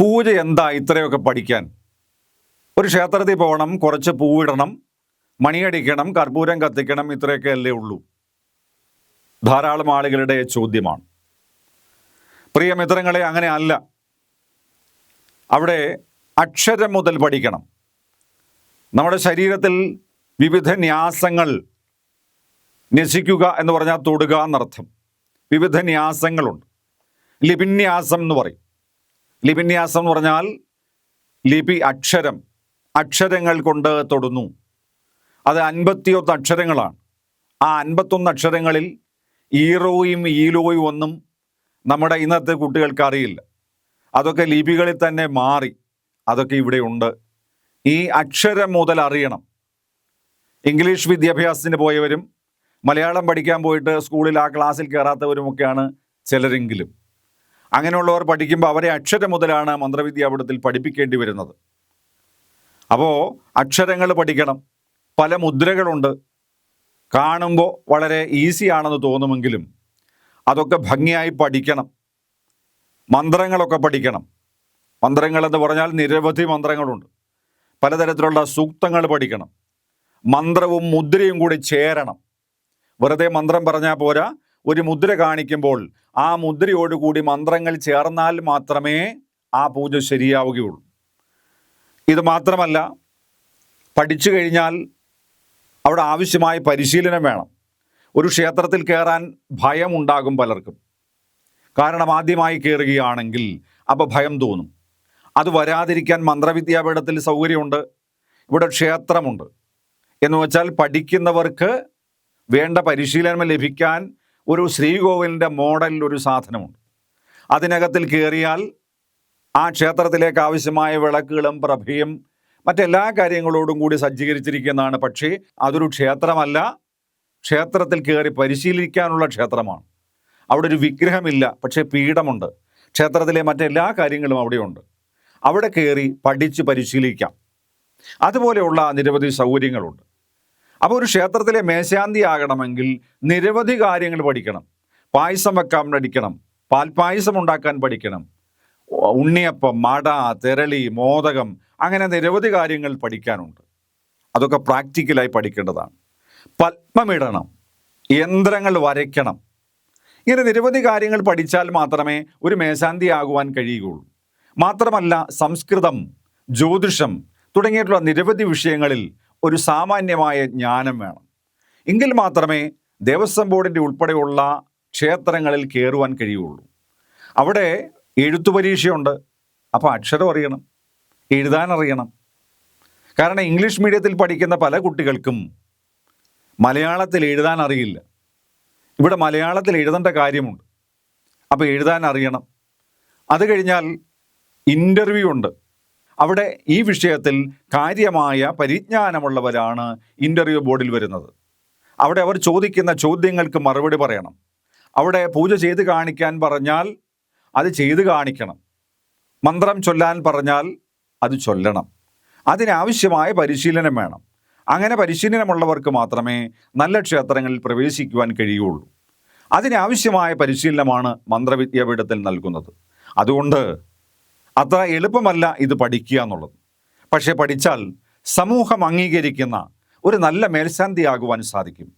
പൂജ എന്താ ഇത്രയൊക്കെ പഠിക്കാൻ? ഒരു ക്ഷേത്രത്തിൽ പോകണം കുറച്ച് പൂവിടണം മണിയടിക്കണം കർപ്പൂരം കത്തിക്കണം ഇത്രയൊക്കെ അല്ലേ ഉള്ളൂ. ധാരാളം ആളുകളുടെ ചോദ്യമാണ്. പ്രിയ മിത്രങ്ങളെ അങ്ങനെ അല്ല. അവിടെ അക്ഷരം മുതൽ പഠിക്കണം. നമ്മുടെ ശരീരത്തിൽ വിവിധ ന്യാസങ്ങൾ നശിക്കുക എന്ന് പറഞ്ഞാൽ തൊടുക എന്നർത്ഥം. വിവിധ ന്യാസങ്ങളുണ്ട്. ലിപിന്യാസം എന്ന് പറയും. ലിപിന്യാസം എന്ന് പറഞ്ഞാൽ ലിപി അക്ഷരം അക്ഷരങ്ങൾ കൊണ്ട് തൊടുന്നു. അത് അൻപത്തിയൊന്ന് അക്ഷരങ്ങളാണ്. ആ അൻപത്തൊന്ന് അക്ഷരങ്ങളിൽ ഈറോയും ഈലോയും ഒന്നും നമ്മുടെ ഇന്നത്തെ കുട്ടികൾക്ക് അറിയില്ല. അതൊക്കെ ലിപികളിൽ തന്നെ മാറി അതൊക്കെ ഇവിടെ ഉണ്ട്. ഈ അക്ഷരം മുതൽ അറിയണം. ഇംഗ്ലീഷ് വിദ്യാഭ്യാസത്തിന് പോയവരും മലയാളം പഠിക്കാൻ പോയിട്ട് സ്കൂളിൽ ആ ക്ലാസ്സിൽ കയറാത്തവരുമൊക്കെയാണ് ചിലരെങ്കിലും. അങ്ങനെയുള്ളവർ പഠിക്കുമ്പോൾ അവരെ അക്ഷരം മുതലാണ് മന്ത്രവിദ്യാപീഠത്തിൽ പഠിപ്പിക്കേണ്ടി വരുന്നത്. അപ്പോൾ അക്ഷരങ്ങൾ പഠിക്കണം. പല മുദ്രകളുണ്ട്. കാണുമ്പോൾ വളരെ ഈസി ആണെന്ന് തോന്നുമെങ്കിലും അതൊക്കെ ഭംഗിയായി പഠിക്കണം. മന്ത്രങ്ങളൊക്കെ പഠിക്കണം. മന്ത്രങ്ങളെന്ന് പറഞ്ഞാൽ നിരവധി മന്ത്രങ്ങളുണ്ട്. പലതരത്തിലുള്ള സൂക്തങ്ങൾ പഠിക്കണം. മന്ത്രവും മുദ്രയും കൂടി ചേരണം. വെറുതെ മന്ത്രം പറഞ്ഞാൽ പോരാ. ഒരു മുദ്ര കാണിക്കുമ്പോൾ ആ മുദ്രയോടുകൂടി മന്ത്രങ്ങൾ ചേർന്നാൽ മാത്രമേ ആ പൂജ ശരിയാവുകയുള്ളൂ. ഇത് മാത്രമല്ല പഠിച്ചു കഴിഞ്ഞാൽ അവിടെ ആവശ്യമായ പരിശീലനം വേണം. ഒരു ക്ഷേത്രത്തിൽ കയറാൻ ഭയമുണ്ടാകും പലർക്കും. കാരണം ആദ്യമായി കയറുകയാണെങ്കിൽ അപ്പോൾ ഭയം തോന്നും. അത് വരാതിരിക്കാൻ മന്ത്രവിദ്യാപീഠത്തിൽ സൗകര്യമുണ്ട് ഇവിടെ ക്ഷേത്രമുണ്ട്. എന്ന് വെച്ചാൽ പഠിക്കുന്നവർക്ക് വേണ്ട പരിശീലനം ലഭിക്കാൻ ഒരു ശ്രീകോവിലിന്റെ മോഡലിൽ ഒരു സാധനമുണ്ട്. അതിനകത്തിൽ കയറിയാൽ ആ ക്ഷേത്രത്തിലേക്ക് ആവശ്യമായ വിളക്കുകളും പ്രഭയും മറ്റെല്ലാ കാര്യങ്ങളോടും കൂടി സജ്ജീകരിച്ചിരിക്കുന്നതാണ്. പക്ഷേ അതൊരു ക്ഷേത്രമല്ല. ക്ഷേത്രത്തിൽ കയറി പരിശീലിക്കാനുള്ള ക്ഷേത്രമാണ്. അവിടെ ഒരു വിഗ്രഹമില്ല പക്ഷേ പീഠമുണ്ട്. ക്ഷേത്രത്തിലെ മറ്റെല്ലാ കാര്യങ്ങളും അവിടെയുണ്ട്. അവിടെ കയറി പഠിച്ച് പരിശീലിക്കാം. അതുപോലെയുള്ള നിരവധി സൗകര്യങ്ങളുണ്ട്. അപ്പോൾ ഒരു ക്ഷേത്രത്തിലെ മേശാന്തി ആകണമെങ്കിൽ നിരവധി കാര്യങ്ങൾ പഠിക്കണം. പായസം വെക്കാൻ പഠിക്കണം. പാൽ പായസം ഉണ്ടാക്കാൻ പഠിക്കണം. ഉണ്ണിയപ്പം മട തെരളി മോദകം അങ്ങനെ നിരവധി കാര്യങ്ങൾ പഠിക്കാനുണ്ട്. അതൊക്കെ പ്രാക്ടിക്കലായി പഠിക്കേണ്ടതാണ്. പത്മമിടണം യന്ത്രങ്ങൾ വരയ്ക്കണം. ഇങ്ങനെ നിരവധി കാര്യങ്ങൾ പഠിച്ചാൽ മാത്രമേ ഒരു മേശാന്തി ആകുവാൻ കഴിയുകയുള്ളൂ. മാത്രമല്ല സംസ്കൃതം ജ്യോതിഷം തുടങ്ങിയിട്ടുള്ള നിരവധി വിഷയങ്ങളിൽ ഒരു സാമാന്യമായ ജ്ഞാനം വേണം. എങ്കിൽ മാത്രമേ ദേവസ്വം ബോർഡിന്റെ ഉൾപ്പെടെയുള്ള ക്ഷേത്രങ്ങളിൽ കയറുവാൻ കഴിയുള്ളൂ. അവിടെ എഴുത്തു പരീക്ഷയുണ്ട്. അപ്പോൾ അക്ഷരം അറിയണം എഴുതാൻ അറിയണം. കാരണം ഇംഗ്ലീഷ് മീഡിയത്തിൽ പഠിക്കുന്ന പല കുട്ടികൾക്കും മലയാളത്തിൽ എഴുതാൻ അറിയില്ല. ഇവിടെ മലയാളത്തിൽ എഴുതേണ്ട കാര്യമുണ്ട്. അപ്പോൾ എഴുതാൻ അറിയണം. അത് കഴിഞ്ഞാൽ ഇന്റർവ്യൂ ഉണ്ട്. അവിടെ ഈ വിഷയത്തിൽ കാര്യമായ പരിജ്ഞാനമുള്ളവരാണ് ഇന്റർവ്യൂ ബോർഡിൽ വരുന്നത്. അവിടെ അവർ ചോദിക്കുന്ന ചോദ്യങ്ങൾക്ക് മറുപടി പറയണം. അവിടെ പൂജ ചെയ്ത് കാണിക്കാൻ പറഞ്ഞാൽ അത് ചെയ്ത് കാണിക്കണം. മന്ത്രം ചൊല്ലാൻ പറഞ്ഞാൽ അത് ചൊല്ലണം. അതിനാവശ്യമായ പരിശീലനം വേണം. അങ്ങനെ പരിശീലനമുള്ളവർക്ക് മാത്രമേ നല്ല ക്ഷേത്രങ്ങളിൽ പ്രവേശിക്കുവാൻ കഴിയുള്ളൂ. അതിനാവശ്യമായ പരിശീലനമാണ് മന്ത്രവിദ്യാപീഠത്തിൽ നൽകുന്നത്. അതുകൊണ്ട് അത്ര എളുപ്പമല്ല ഇത് പഠിക്കുക എന്നുള്ളത്. പക്ഷേ പഠിച്ചാൽ സമൂഹം അംഗീകരിക്കുന്ന ഒരു നല്ല മേൽശാന്തിയാകുവാൻ സാധിക്കും.